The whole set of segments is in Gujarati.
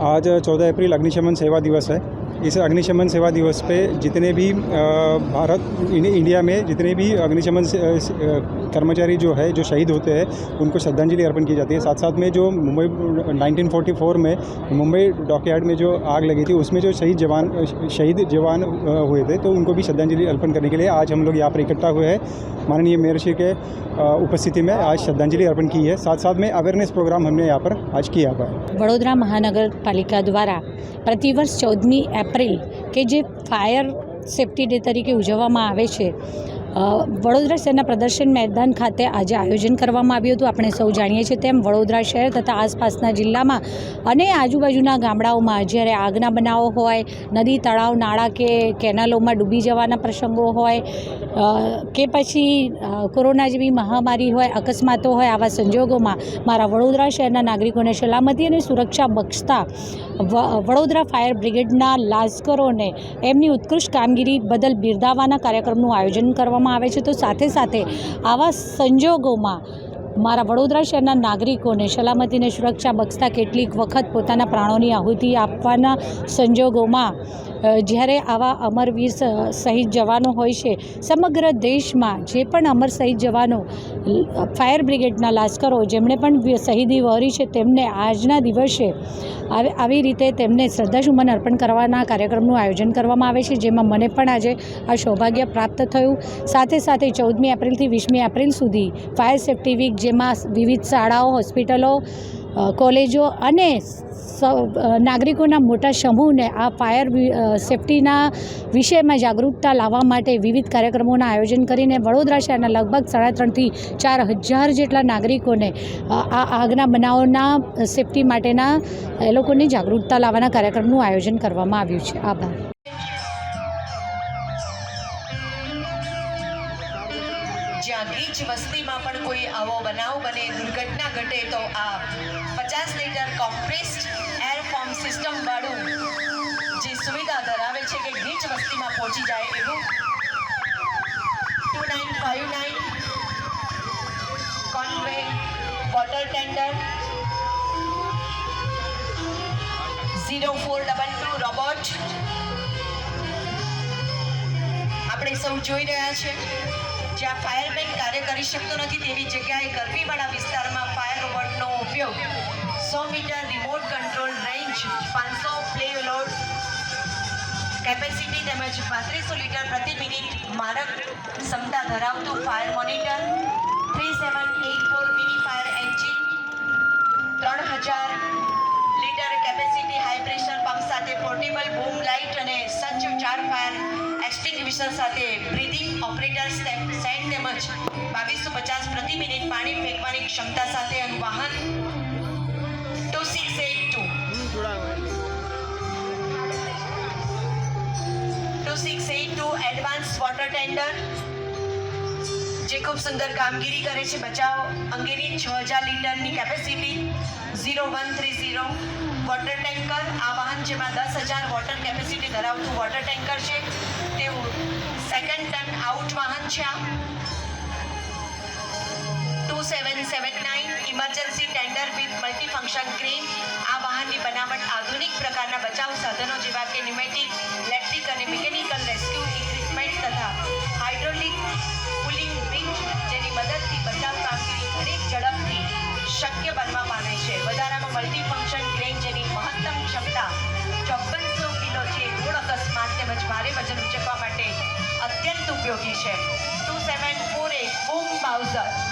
आज चौदह अप्रैल अग्निशमन सेवा दिवस है इस अग्निशमन सेवा दिवस पे जितने भी भारत इंडिया में जितने भी अग्निशमन कर्मचारी जो है, जो शहीद होते हैं, उनको श्रद्धांजलि अर्पण की जाती है। साथ साथ में जो मुंबई 1944 में मुंबई डॉकयार्ड में जो आग लगी थी, उसमें जो शहीद जवान शहीद जवान हुए थे तो उनको भी श्रद्धांजलि अर्पण करने के लिए आज हम लोग यहाँ पर इकट्ठा हुए हैं। माननीय मेयर श्री के उपस्थिति में आज श्रद्धांजलि अर्पण की है। साथ साथ में अवेयरनेस प्रोग्राम हमने यहाँ पर आज किया हुआ है। वडोदरा महानगर पालिका द्वारा प्रतिवर्ष चौदहवीं अप्रैल એપ્રિલ કે જે ફાયર સેફ્ટી ડે તરીકે ઉજવવામાં આવે છે. વડોદરા શહેરના પ્રદર્શન મેદાન ખાતે આજે આયોજન કરવામાં આવ્યું હતું. આપણે સૌ જાણીએ છીએ તેમ વડોદરા શહેર તથા આસપાસના જિલ્લામાં અને આજુબાજુના ગામડાઓમાં જ્યારે આગના બનાવો હોય, નદી, તળાવ, નાળા કે કેનાલોમાં ડૂબી જવાના પ્રસંગો હોય કે પછી કોરોના જેવી મહામારી હોય, અકસ્માતો હોય આવા સંજોગોમાં મારા વડોદરા શહેરના નાગરિકોને સલામતી અને સુરક્ષા બક્ષતા વડોદરા ફાયર બ્રિગેડના લાશ્કરોને એમની ઉત્કૃષ્ટ કામગીરી બદલ બિરદાવવાના કાર્યક્રમનું આયોજન કરવામાં આવે છે, તો સાથે સાથે આવા સંજોગોમાં મારા વડોદરા શહેરના નાગરિકોને સલામતીને સુરક્ષા બક્ષતા કેટલીક વખત પોતાના પ્રાણોની આહુતિ આપવાના સંજોગોમાં જ્યારે આવા અમરવીર શહીદ જવાનો હોય છે, સમગ્ર દેશમાં જે પણ અમર શહીદ જવાનો ફાયર બ્રિગેડના લાશ્કરો જેમણે પણ શહીદી વહોરી છે, તેમને આજના દિવસે આવી રીતે તેમને શ્રદ્ધાસુમન અર્પણ કરવાના કાર્યક્રમનું આયોજન કરવામાં આવે છે, જેમાં મને પણ આજે આ સૌભાગ્ય પ્રાપ્ત થયું. સાથે સાથે ચૌદમી એપ્રિલથી વીસમી એપ્રિલ સુધી ફાયર સેફ્ટી વીક, જેમાં વિવિધ શાળાઓ, હોસ્પિટલો કોલેજો અને નાગરિકોના મોટા સમૂહને આ ફાયર સેફ્ટીના વિષયમાં જાગૃતતા લાવવા માટે વિવિધ કાર્યક્રમોના આયોજન કરીને વડોદરા શહેરના લગભગ સાડા ત્રણથી ચાર હજાર જેટલા નાગરિકોને આ આગના બનાવોના સેફટી માટેના એ લોકોની જાગૃતતા લાવવાના કાર્યક્રમનું આયોજન કરવામાં આવ્યું છે. આભાર. જ્યાં ગીચ વસ્તીમાં પણ કોઈ આવો બનાવ બને, દુર્ઘટના ઘટે, તો આ પચાસ litre compressed air foam system વાળું જે સુવિધા ધરાવે છે કે ગીચ વસ્તીમાં પહોંચી જાય એવું two nine five nine કોન્વે water tender. Zero four double two robot. આપણે સૌ જોઈ રહ્યા છે. જ્યાં ફાયરમેન કાર્ય કરી શકતો નથી તેવી જગ્યાએ ગરમીવાળા વિસ્તારમાં ફાયર રોબોટનો ઉપયોગ. સો મીટર રિમોટ કંટ્રોલ રેન્જ પાંચસો પ્લે લોડ. કેપેસિટી તેમજ પાંત્રીસો લીટર પ્રતિ મિનિટ મારક ક્ષમતા ધરાવતું fire monitor. Seven eight four mini fire engine ત્રણ હજાર litre capacity high pressure pump સાથે પોર્ટેબલ બૂમ લાઇટ અને સજ્જ ચાર ફાયર એક્સટિંગ્વિશર સાથે બ્રીધિંગ ઓપરેટર સ્ટેપ સેટ તેમજ બાવીસો પચાસ પ્રતિ મિનિટ પાણી ફેંકવાની ક્ષમતા સાથે વાહન two six eight two two six eight two advance water tender જે ખૂબ સુંદર કામગીરી કરે છે, બચાવ અંગેની છ હજાર લીટરની capacity zero one three zero water tanker આ વાહન જેમાં દસ હજાર વોટર કેપેસિટી ધરાવતું વોટર ટેન્કર છે. તેવું સેકન્ડ ટન આઉટ વાહન છે આ. Two seven seven nine emergency tender with multifunction crane આ વાહનની બનાવટ આધુનિક પ્રકારના બચાવ સાધનો જેવા કે ન્યુમેટિક ઇલેક્ટ્રિક અને મિકેનિકલ રેસ્ક્યુ ઇક્વિપમેન્ટ તથા હાઇડ્રોલિક છે. વધારામાં મલ્ટીફંક્શન ક્રેન જેની મહત્તમ ક્ષમતા ચોપનસો કિલો છે. રોડ અકસ્માત તેમજ ભારે વજન ઉચકવા માટે અત્યંત ઉપયોગી છે. Two seven four eight boom bowser.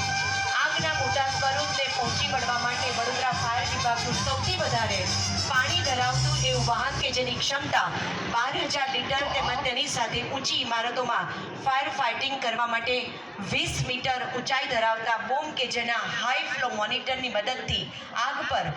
આગના મોટા સ્વરૂપને પહોંચી વળવા માટે વડોદરા ફાયર વિભાગનું સૌથી વધારે પાણી ધરાવતું એવું વાહન કે જેની ક્ષમતા બાર હજાર લીટર તેમજ તેની સાથે ઊંચી ઇમારતોમાં ફાયર ફાઇટિંગ કરવા માટે વીસ મીટર ઊંચાઈ ધરાવતા બોમ્બ કે જેના હાઈ ફ્લો મોનિટરની મદદથી આગ પર